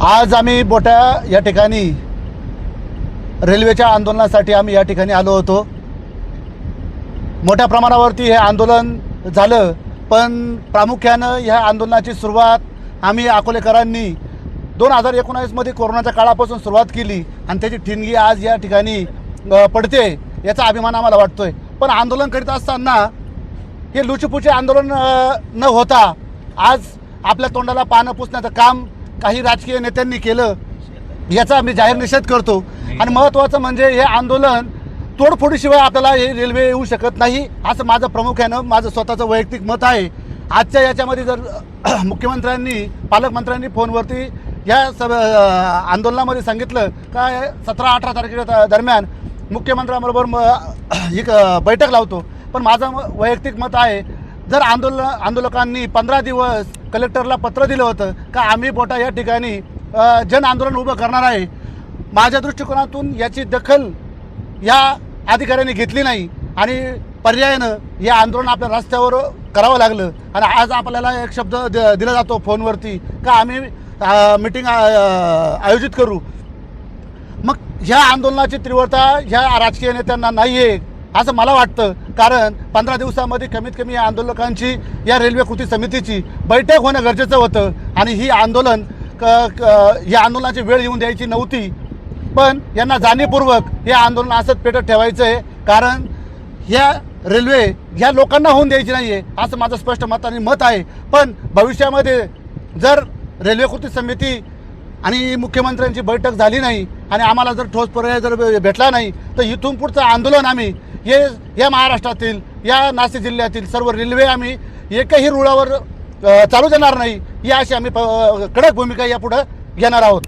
आज आम्ही बोटा या ठिकाणी रेल्वेच्या आंदोलनासाठी आम्ही या ठिकाणी आलो होतो. मोठ्या प्रमाणावरती हे आंदोलन झालं पण प्रामुख्यानं ह्या आंदोलनाची सुरुवात आम्ही अकोलेकरांनी दोन हजार एकोणावीसमध्ये कोरोनाच्या काळापासून सुरुवात केली आणि त्याची ठिणगी आज या ठिकाणी पडते याचा अभिमान आम्हाला वाटतो आहे पण आंदोलन करीत असताना हे लुचीपुची आंदोलन न होता आज आपल्या तोंडाला पानं पुसण्याचं काम काही राजकीय नेत्यांनी केलं याचा मी जाहीर निषेध करतो. आणि महत्त्वाचं म्हणजे हे आंदोलन तोडफोडीशिवाय आपल्याला हे रेल्वे येऊ शकत नाही असं माझं प्रामुख्यानं माझं स्वतःचं वैयक्तिक मत आहे. आजच्या याच्यामध्ये जर मुख्यमंत्र्यांनी पालकमंत्र्यांनी फोनवरती या सब आंदोलनामध्ये सांगितलं का सतरा अठरा तारखेच्या दरम्यान मुख्यमंत्र्यांबरोबर म एक बैठक लावतो. पण माझं म- वैयक्तिक मत आहे जर आंदोलन आंदोलकांनी पंधरा दिवस कलेक्टरला पत्र दिलं होतं का आम्ही बोटा या ठिकाणी जन आंदोलन उभं करणार आहे माझ्या दृष्टिकोनातून याची दखल या अधिकाऱ्यांनी घेतली नाही आणि पर्यायानं हे आंदोलन आपल्या रस्त्यावर करावं लागलं. आणि आज आपल्याला एक शब्द द- दिला जातो फोनवरती का आम्ही मिटिंग आयोजित करू. मग ह्या आंदोलनाची तीव्रता ह्या राजकीय नेत्यांना नाही आहे असं मला वाटतं. कारण पंधरा दिवसामध्ये कमीत कमी या आंदोलकांची या रेल्वे कृती समितीची बैठक होणं गरजेचं होतं. आणि ही आंदोलन क क- या आंदोलनाची वेळ येऊन द्यायची नव्हती. पण यांना जाणीवपूर्वक हे आंदोलन असंच पेटत ठेवायचं आहे कारण ह्या रेल्वे ह्या लोकांना होऊन द्यायची नाही आहे असं माझं स्पष्ट मत आणि मत आहे. पण भविष्यामध्ये जर रेल्वे कृती समिती आणि मुख्यमंत्र्यांची बैठक झाली नाही आणि आम्हाला जर ठोस पर्याय जर भेटला नाही तर इथून पुढचं आंदोलन आम्ही हे या महाराष्ट्रातील या नाशिक जिल्ह्यातील सर्व रेल्वे आम्ही एकही रुळावर चालू देणार नाही ही अशी आम्ही प- कडक भूमिका यापुढं घेणार आहोत.